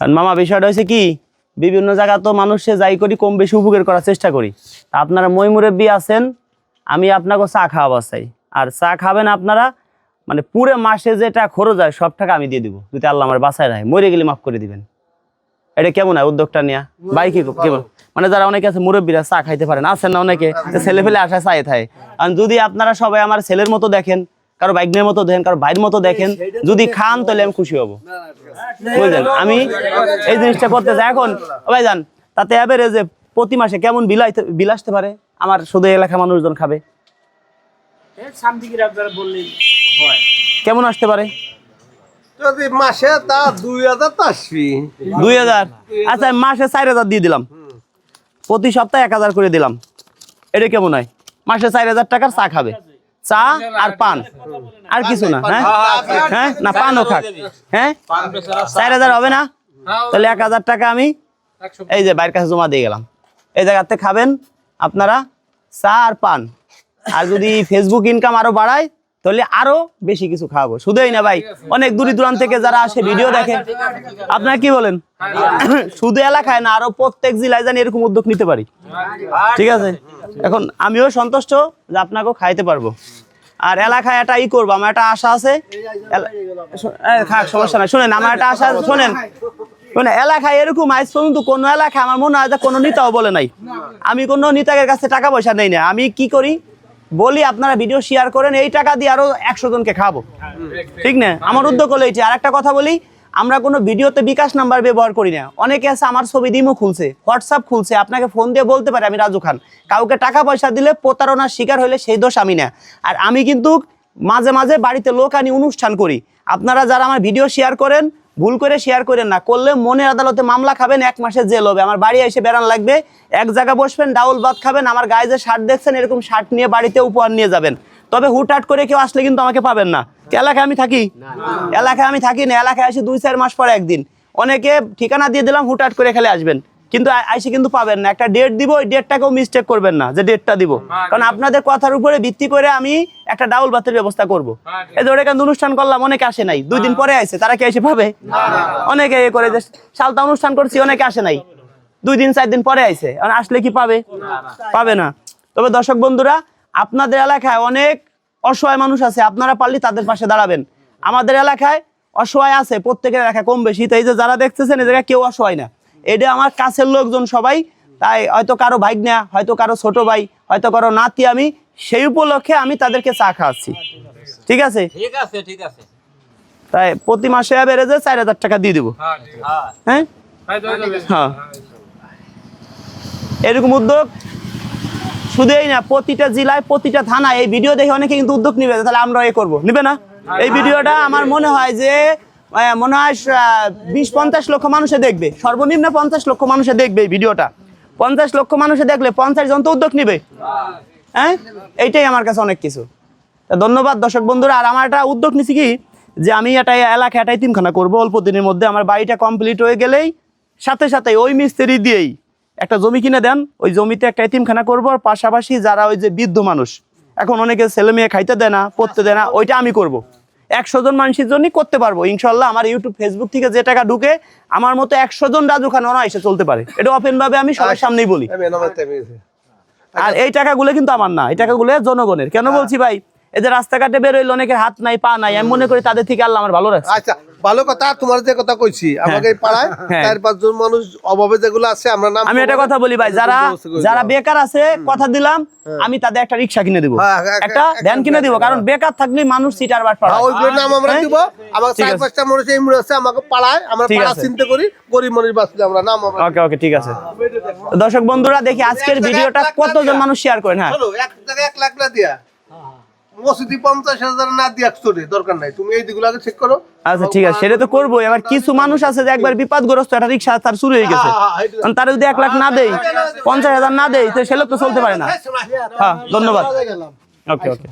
আর মামা বিষয়টা হয়েছে কি বিভিন্ন জায়গা তো মানুষে যাই করি কম বেশি উপকার করার চেষ্টা করি। আপনারা মই মুরব্বী আছেন আমি আপনাকে চা খাওয়াবো চাই আর চা খাবেন আপনারা মানে পুরো মাসে যেটা খরচ হয় সব টাকা আমি দিয়ে দিব। যদি আল্লাহ আমার বাসায় রাখে মরে গেলে মাফ করে দিবেন। এটা কেমন হয় উদ্যোগটা নেওয়া বাই কি কেমন? মানে যারা অনেকে আছে মুরব্বীরা চা খাইতে পারেন আছেন না অনেকে ছেলে ফেলে আশা চাই থাকে আর যদি আপনারা সবাই আমার ছেলের মতো দেখেন কারও বাইকনের মতো দেখেন কারও ভাইয়ের মতো দেখেন যদি খান তাহলে আমি খুশি হব। বুঝলেন? আমি এই জিনিসটা করতে চাই এখন। ভাই যান তাতে অ্যাভারেজে প্রতি মাসে কেমন বিলাইতে বিল আসতে পারে? আমার শুধু এলাকা মানুষজন খাবে। হয়। কেমন আসতে পারে? যদি মাসে তা দুই হাজার তো আসবি দুই হাজার? আচ্ছা মাসে চার হাজার দিয়ে দিলাম। প্রতি সপ্তাহে এক হাজার করে দিলাম। এটা কেমন হয়? মাসে চার হাজার টাকার চা খাবে। চা আর পান। আর কিছু না হ্যাঁ? হ্যাঁ? না, পানও খাক। হ্যাঁ? চার হাজার হবে না? তাহলে এক হাজার টাকা আমি এই যে বাইরের কাছে জমা দিয়ে গেলাম। এই জায়গাতে খাবেন আপনারা চা আর পান। আর যদি ফেসবুক ইনকাম আরও বাড়ায় তাহলে আরও বেশি কিছু খাওয়াবো। শুধুই না ভাই অনেক দূর দূরান্ত থেকে যারা আসে ভিডিও দেখে। আপনারা কি বলেন? শুধু এলাকায় না আরও প্রত্যেক জেলায় জানি এরকম উদ্যোগ নিতে পারি। ঠিক আছে? এখন আমিও সন্তুষ্ট যে আপনাকেও খাইতে পারব। আর এলাকায় একটা ই করব আমার একটা আশা আছে। থাক সমস্যা নাই। শোনেন আমার একটা আশা শোনেন। শোনেন এলাকায় এরকম আজ পর্যন্ত কোনো এলাকায় আমার মনে হয় যে কোনো নেতাও বলে নাই। আমি কোনো নেতাদের কাছে টাকা পয়সা নেই না। আমি কি করি? বলি, আপনারা ভিডিও শেয়ার করেন, এই টাকা দিয়ে আরও একশো জনকে খাব। ঠিক না? আমার উদ্যোগ হলো এইটি। আর একটা কথা বলি, আমরা কোনো ভিডিওতে বিকাশ নাম্বার ব্যবহার করি না। অনেকে আছে, আমার ছবি দিমও খুলছে হোয়াটসঅ্যাপ খুলছে, আপনাকে ফোন দিয়ে বলতে পারে, আমি রাজু খান। কাউকে টাকা পয়সা দিলে প্রতারণার শিকার হলে সেই দোষ আমি না। আর আমি কিন্তু মাঝে মাঝে বাড়িতে লোক আনি অনুষ্ঠান করি। আপনারা যারা আমার ভিডিও শেয়ার করেন ভুল করে শেয়ার করেন না। করলে মনের আদালতে মামলা খাবেন এক মাসে জেল হবে। আমার বাড়ি এসে বেড়ান লাগবে এক জায়গা বসবেন ডাউল ভাত খাবেন আমার গায়ে যে শার্ট দেখছেন এরকম শার্ট নিয়ে বাড়িতে উপহার নিয়ে যাবেন। তবে হুটহাট করে কেউ আসলে কিন্তু আমাকে পাবেন না। এলাকায় আমি থাকি? এলাকায় আমি থাকি না এলাকায় আসি দুই চার মাস পরে একদিন। অনেকে ঠিকানা দিয়ে দিলাম হুটহাট করে খেলে আসবেন। কিন্তু আইসে কিন্তু পাবেন না। একটা ডেট দিব ওই ডেটটাকেও মিস্টেক করবেন না যে ডেটটা দিব। কারণ আপনাদের কথার উপরে ভিত্তি করে আমি একটা ডাউল ভাতের ব্যবস্থা করব। এই যে ওরা এখানে অনুষ্ঠান করলাম অনেকে আসে নাই। দুই দিন পরে আসে তারা কি এসে পাবে? অনেকে এ করে সালতা অনুষ্ঠান করছি অনেকে আসে নাই। দুই দিন চার দিন পরে আইছে আর আসলে কি পাবে? পাবে না। তবে দর্শক বন্ধুরা আপনাদের এলাকায় অনেক অসহায় মানুষ আছে। আপনারা পারলে তাদের পাশে দাঁড়াবেন। আমাদের এলাকায় অসহায় আছে প্রত্যেকের এলাকায় কম বেশি। তো এই যে যারা দেখতেছেন এই জায়গায় কেউ অসহায় না। এটা আমার কাছের লোকজন সবাই তাই হয়তো কারও ভাইগনা হয়তো কারও ছোট ভাই হয়তো কারও নাতি আমি সেই উপলক্ষে আমি তাদেরকে চা খাওয়াচ্ছি। ঠিক আছে? ঠিক আছে ঠিক আছে। তাই প্রতি মাসে বেড়েছে চার হাজার টাকা দিয়ে দেবো। হ্যাঁ হ্যাঁ। এরকম উদ্যোগ শুধু এই না প্রতিটা জেলায় প্রতিটা থানায় এই ভিডিও দেখে অনেকে কিন্তু উদ্যোগ নিবে তাহলে আমরা এ করব। নিবে না? এই ভিডিওটা আমার মনে হয় যে মনে হয় বিশ পঞ্চাশ লক্ষ মানুষে দেখবে। সর্বনিম্ন পঞ্চাশ লক্ষ মানুষে দেখবে এই ভিডিওটা। পঞ্চাশ লক্ষ মানুষে দেখলে পঞ্চাশ জন তো উদ্যোগ নিবে। হ্যাঁ? এইটাই আমার কাছে অনেক কিছু। ধন্যবাদ দর্শক বন্ধুরা। আর আমার একটা উদ্যোগ নিছি কি? যে আমি এটা এলাকায় একটা তিনখানা করব অল্প দিনের মধ্যে। আমার বাড়িটা কমপ্লিট হয়ে গেলেই সাথে সাথে ওই মিস্ত্রি দিয়েই একটা জমি কিনে দেন। ওই জমিতে একটা এতিমখানা করব। আর পাশাপাশি যারা ওই যে বৃদ্ধ মানুষ, এখন অনেকে ছেলে মেয়ে খাইতে দেয় না, পড়তে দেয় না, ওইটা আমি করব। একশো জন মানুষের জন্যই করতে পারব। ইনশাল্লাহ আমার ইউটিউব ফেসবুক থেকে যে টাকা ঢুকে আমার মতো একশো জন রাজু খান এসে চলতে পারে। এটা অফেন ভাবে আমি সবার সামনেই বলি। আর এই টাকাগুলো কিন্তু আমার না এই টাকাগুলো জনগণের। কেন বলছি ভাই? এই যে রাস্তাঘাটে বেরোইলে অনেকের হাত নাই পা নাই আমি মনে করি তাদের থেকে আল্লাহ আমার ভালো রাখছে। আচ্ছা ভালো কথা তোমার যে কথা কইছি আমাকে এই পাড়ায় হ্যাঁ। চার পাঁচজন মানুষ অভাবে যেগুলো আছে আমরা নাম আমি একটা কথা বলি ভাই যারা যারা বেকার আছে কথা দিলাম আমি তাদের একটা রিক্সা কিনে দিব। হ্যাঁ, হ্যাঁ, একটা ভ্যান কিনে দিব কারণ বেকার থাকলে মানুষ সিটার বাট হ্যাঁ, ওইগুলোর নাম আমরা হ্যাঁ? দিব। আমার চার পাঁচটা মানুষ এই মুড়ে আছে আমাকে পাড়ায় আমরা পাড়া। চিন্তা করি গরিব মানুষ বাঁচলে আমরা নাম আমরা ওকে ওকে ঠিক আছে। দর্শক বন্ধুরা দেখি আজকের ভিডিওটা কতজন মানুষ শেয়ার করেন? হ্যাঁ। চলো এক জায়গায় এক লাখ না দিয়া। মসজিদি পঞ্চাশ হাজার না দিয়ে দরকার নাই তুমি এই দিকগুলো আগে চেক করো আচ্ছা ঠিক আছে সেটা তো করব এবার কিছু মানুষ আছে যে একবার বিপদগ্রস্ত একটা রিক্সা তার শুরু হয়ে গেছে হ্যাঁ, হ্যাঁ, তারা যদি এক লাখ না দেয় পঞ্চাশ হাজার না দেয় তো সে লোক তো চলতে পারে না হ্যাঁ ধন্যবাদ ওকে ওকে